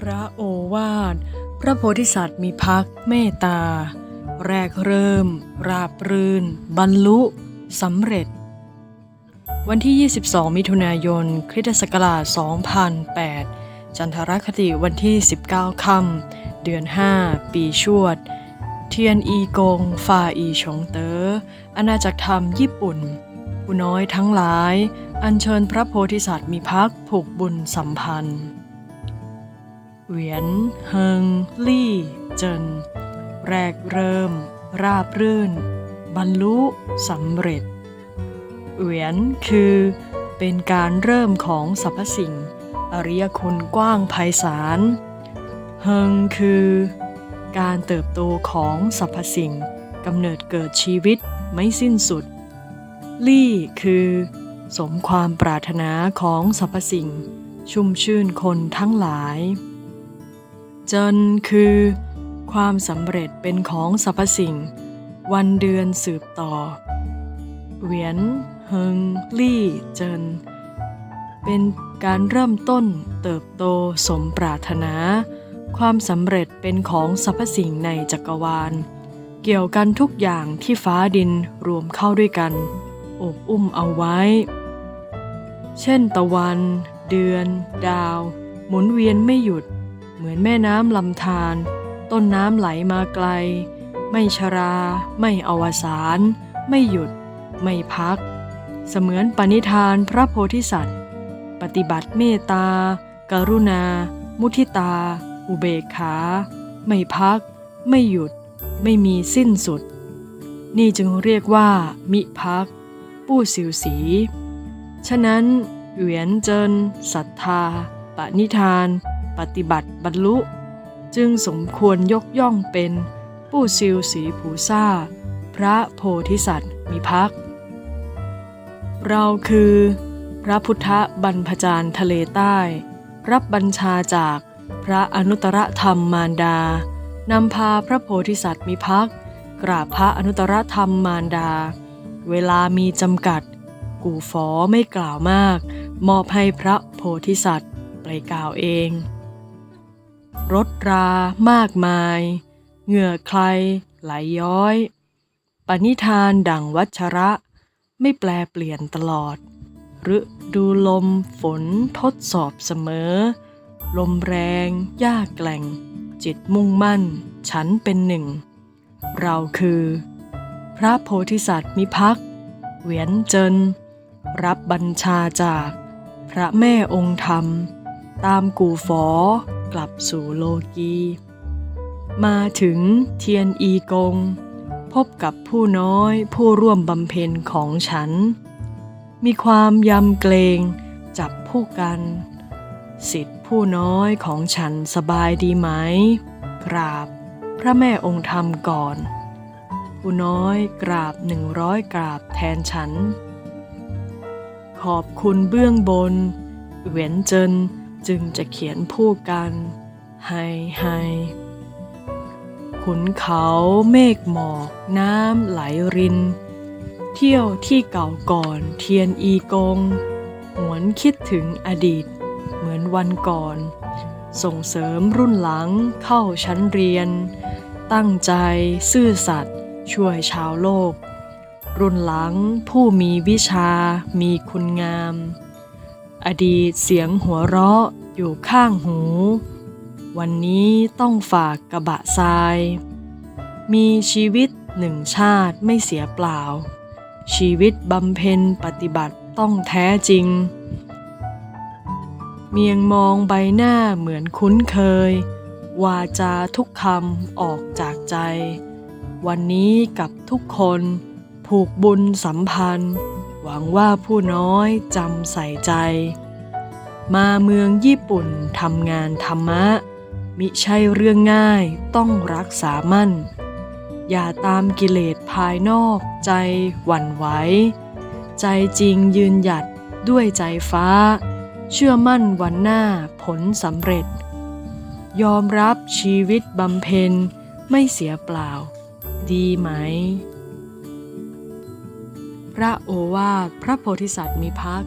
พระโอวาท พระโพธิสัตว์มีพักเมตตา แรกเริ่ม ราบรื่น บรรลุสำเร็จ วันที่ 22 มิถุนายน คริสตศักราช 2008 จันทรคติวันที่ 19 ค่ำเดือน 5 ปีชวด เทียนอีกง ฟาอีชงเตอ๋ออาณาจักรธรรมญี่ปุ่นผู้น้อยทั้งหลาย อัญเชิญพระโพธิสัตว์มีพักผูกบุญสัมพันธ์ เหวียน เฮิง ลี่ เจิน แรกเริ่ม ราบรื่น บรรลุสำเร็จ เหวียนคือ เป็นการเริ่มของสรรพสิ่ง อริยคุณกว้างไพศาล เฮิงคือ การเติบโตของสรรพสิ่งกำเนิดเกิดชีวิตไม่สิ้นสุด ลี่คือ สมความปรารถนาของสรรพสิ่ง ชุ่มชื่นคนทั้งหลาย จินคือ ความสำเร็จเป็นของสรรพสิ่ง วันเดือนสืบต่อ เหวียนเฮิงลี่เจิน เป็นการเริ่มต้นเติบโตสมปรารถนา ความสำเร็จเป็นของสรรพสิ่งในจักรวาล เกี่ยวกันทุกอย่างที่ฟ้าดินรวมเข้าด้วยกันอบอุ้มเอาไว้ เช่นตะวัน เดือน ดาว หมุนเวียนไม่หยุด เหมือนแม่น้ำลำธารต้นน้ำไหลมาไกล ไม่ชรา ไม่อวสานไม่หยุด ไม่พัก เสมือนปณิธานพระโพธิสัตว์ ปฏิบัติเมตตากรุณา มุทิตา อุเบกขา ไม่พัก ไม่หยุด ไม่มีสิ้นสุด นี่จึงเรียกว่า มิพัก ปู้สิวสี ฉะนั้นเหวียนเจินศรัทธา ปณิธาน ปฏิบัติบรรลุ จึงสมควรยกย่องเป็นผู้ซิวสีผูซ่า พระโพธิสัตว์มีพัก เราคือ พระพุทธบรรพจารย์ทะเลใต้ รับบัญชาจากพระอนุตตรธรรมมารดานำพาพระโพธิสัตว์มีพัก กราบพระอนุตตรธรรมมารดา เวลามีจำกัด กูฟอไม่กล่าวมาก มอบให้พระโพธิสัตว์ไปกล่าวเอง รถรามากมาย เหงื่อใครไหลย้อย ปณิธานดังวัชระ ไม่แปลเปลี่ยนตลอดหรือดูลมฝนทดสอบเสมอ ลมแรงยากแกล่ง จิตมุ่งมั่น ฉันเป็นหนึ่ง เราคือ พระโพธิสัตว์มิพักเหวียนเจิน รับบัญชาจาก พระแม่องค์ธรรม ตามกูฝอ กลับสู่โลกี มาถึงเทียนอีกง พบกับผู้น้อยผู้ร่วมบำเพ็ญของฉัน มีความยำเกรงจับผู้กัน สิทธิผู้น้อยของฉันสบายดีไหม กราบพระแม่องค์ธรรมก่อน ผู้น้อยกราบหนึ่งร้อยกราบแทนฉัน ขอบคุณเบื้องบนเหวียนเจิน จึงจะเขียนผู้กันให้ให้ขุนเขาเมฆหมอกน้ำไหลริน เที่ยวที่เก่าก่อนเทียนอีกง หวนคิดถึงอดีต เหมือนวันก่อน ส่งเสริมรุ่นหลังเข้าชั้นเรียน ตั้งใจซื่อสัตย์ช่วยชาวโลก รุ่นหลังผู้มีวิชามีคุณงาม อดีตเสียงหัวเราะอยู่ข้างหู วันนี้ต้องฝากกระบะทราย มีชีวิตหนึ่งชาติไม่เสียเปล่า ชีวิตบำเพ็ญปฏิบัติต้องแท้จริง เมียงมองใบหน้าเหมือนคุ้นเคย วาจาทุกคำออกจากใจ วันนี้กับทุกคน ผูกบุญสัมพันธ์ หวังว่าผู้น้อยจำใส่ใจ มาเมืองญี่ปุ่นทำงานธรรมะ มิใช่เรื่องง่ายต้องรักษามั่น อย่าตามกิเลสภายนอกใจหวั่นไหวใจจริงยืนหยัดด้วยใจฟ้า เชื่อมั่นวันหน้าผลสำเร็จ ยอมรับชีวิตบำเพ็ญไม่เสียเปล่า ดีไหม ระโอวาทพระโพธิสัตว์มีพัก